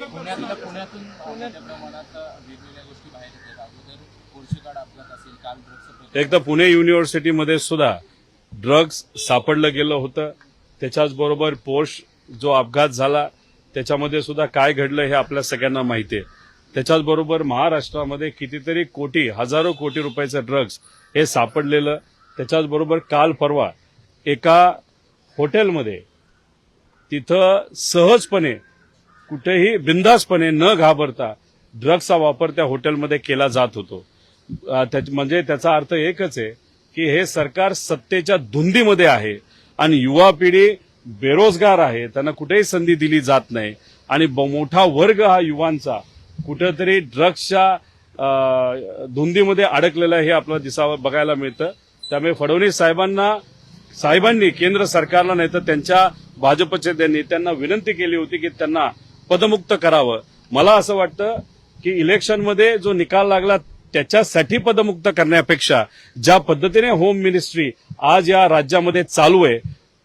पुण्यातल्या पुण्यातून प्रमाणात वेगवेगळ्या गोष्टी बाहेर येतात. अगोदर अपघात असेल काल पुणे युनिव्हर्सिटीमध्ये सुद्धा ड्रग्ज सापडलं गेलं होतं. त्याच्याच बरोबर पोर्श जो अपघात झाला त्याच्यामध्ये सुद्धा काय घडलं हे आपल्या सगळ्यांना माहिती आहे. त्याच्याच बरोबर महाराष्ट्रामध्ये कितीतरी कोटी हजारो कोटी रुपयाचं ड्रग्ज हे सापडलेलं. त्याच्याच बरोबर काल परवा एका हॉटेलमध्ये तिथं सहजपणे कुठेही बिंदासपणे न घाबरता ड्रग्सचा वापर त्या हॉटेलमध्ये केला जात होतो. त्याच- म्हणजे त्याचा अर्थ एकच आहे की हे सरकार सत्तेच्या धुंदीमध्ये आहे आणि युवा पिढी बेरोजगार आहे त्यांना कुठेही संधी दिली जात नाही आणि ब- मोठा वर्ग हा युवांचा कुठेतरी ड्रग्सच्या धुंदीमध्ये अडकलेला हे आपल्याला दिसावं बघायला मिळतं. त्यामुळे फडणवीस साहेबांना साहेबांनी केंद्र सरकारला नाही तर त्यांच्या भाजपच्या त्यांना नेत्यांना विनंती केली होती की त्यांना पदमुक्त करावं. मला असं वाटतं की इलेक्शनमध्ये जो निकाल लागला त्याच्यासाठी पदमुक्त करण्यापेक्षा ज्या पद्धतीने होम मिनिस्ट्री आज या राज्यामध्ये चालू आहे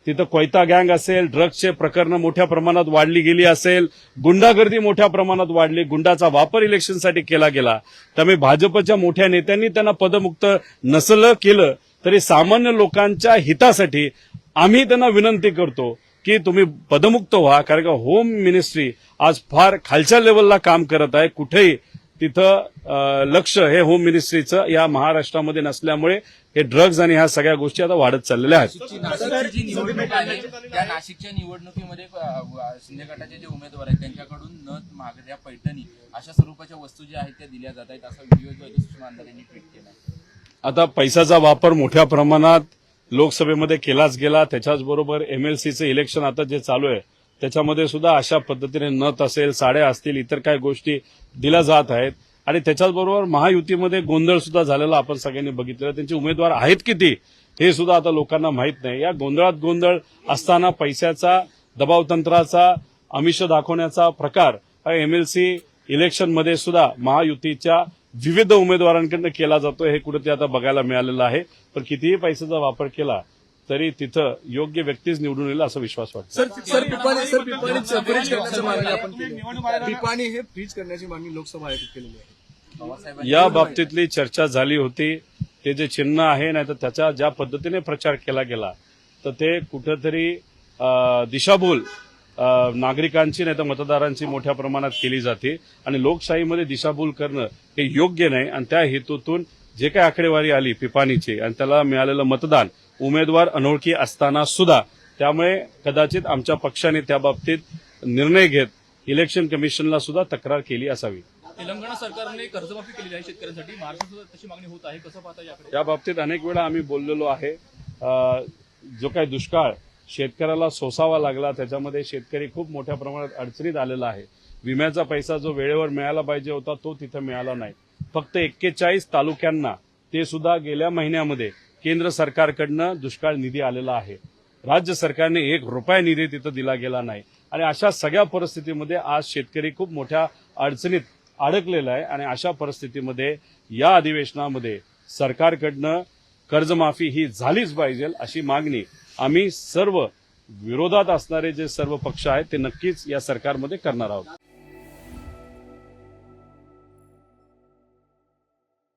तिथं कोयता गँग असेल ड्रग्सचे प्रकरणं मोठ्या प्रमाणात वाढली गेली असेल गुंडागर्दी मोठ्या प्रमाणात वाढली गुंडाचा वापर इलेक्शनसाठी केला गेला त्यामुळे भाजपच्या मोठ्या नेत्यांनी त्यांना पदमुक्त नसलं केलं तरी सामान्य लोकांच्या हितासाठी आम्ही त्यांना विनंती करतो की तुम्ही पदमुक्त व्हा कारण का होम मिनिस्ट्री आज फार खालच्या लेवलला काम करत आहे. कुठेही तिथं लक्ष हे होम मिनिस्ट्रीचं या महाराष्ट्रामध्ये नसल्यामुळे हे ड्रग्ज आणि ह्या सगळ्या गोष्टी आता वाढत चाललेल्या आहेत. त्या नाशिकच्या निवडणुकीमध्ये शिंदे गटाचे जे उमेदवार आहेत त्यांच्याकडून नथ महागड्या पैठणी अशा स्वरूपाच्या वस्तू ज्या आहेत त्या दिल्या जात आहेत. असा व्हिडिओ जो सुषमा अंधारे यांनी ट्विट केला आता पैशाचा वापर मोठ्या प्रमाणात लोकसभेमध्ये केलाच गेला त्याच्याचबरोबर एम एल एमएलसीचं इलेक्शन आता जे चालू आहे त्याच्यामध्ये सुद्धा अशा पद्धतीने नथ असेल साड्या असतील इतर काही गोष्टी दिल्या जात आहेत. आणि त्याच्याचबरोबर महायुतीमध्ये गोंधळ सुद्धा झालेला आपण सगळ्यांनी बघितलेला त्यांचे उमेदवार आहेत किती हे सुद्धा आता लोकांना माहीत नाही. या गोंधळात गोंधळ असताना पैशाचा दबावतंत्राचा आमिष दाखवण्याचा प्रकार हा एमएलसी इलेक्शनमध्ये सुद्धा महायुतीच्या विविध उमेदवारांकडनं केला जातो हे कुठेतरी आता बघायला मिळालेलं आहे. पण कितीही पैशाचा वापर केला तरी तिथं योग्य व्यक्तीच निवडून येईल असा विश्वास वाटतो. सर पिपाणी सर पिपाणी फ्रीज करण्याची मागणी आपण केली. आहे. पिपाणी हे फ्रीज करण्याची मागणी लोकसभा आयोगात केलेली आहे. या बाबतीतली चर्चा झाली होती. ते जे चिन्ह आहे नाही तर त्याचा ज्या पद्धतीने प्रचार केला गेला तर ते कुठंतरी दिशाभूल नागरिकांची नाही तर मतदारांची मोठ्या प्रमाणात केली जाते. आणि लोकशाहीमध्ये दिशाभूल करणं हे योग्य नाही. आणि त्या हेतूतून जे काही आकडेवारी आली पिपाणीची आणि त्याला मिळालेलं मतदान उमेदवार अनोळखी असताना सुद्धा त्यामुळे कदाचित आमच्या पक्षाने त्या बाबतीत निर्णय घेत इलेक्शन कमिशनला सुद्धा तक्रार केली असावी. तेलंगणा सरकारने कर्जमाफी केलेली आहे शेतकऱ्यांसाठी. महाराष्ट्रात तशी मागणी होत आहे. कसं पाहता या बाबतीत अनेक वेळा आम्ही बोललेलो आहे. जो काही दुष्काळ शेतकऱ्याला सोसावा लागला त्याच्यामध्ये शेतकरी खूप मोठ्या प्रमाणात अडचणीत आलेला आहे. विम्याचा पैसा जो वेळेवर मिळाला पाहिजे होता तो तिथं मिळाला नाही. फक्त एक्केचाळीस तालुक्यांना ते सुद्धा गेल्या महिन्यामध्ये केंद्र सरकारकडनं दुष्काळ निधी आलेला आहे. राज्य सरकारने एक रुपया निधी तिथं दिला गेला नाही. आणि अशा सगळ्या परिस्थितीमध्ये आज शेतकरी खूप मोठ्या अडचणीत अडकलेला आहे. आणि अशा परिस्थितीमध्ये या अधिवेशनामध्ये सरकारकडनं कर्जमाफी ही झालीच पाहिजे अशी मागणी आम्ही सर्व विरोधात असणारे जे सर्व पक्ष आहेत ते नक्कीच या सरकारमध्ये करणार आहोत.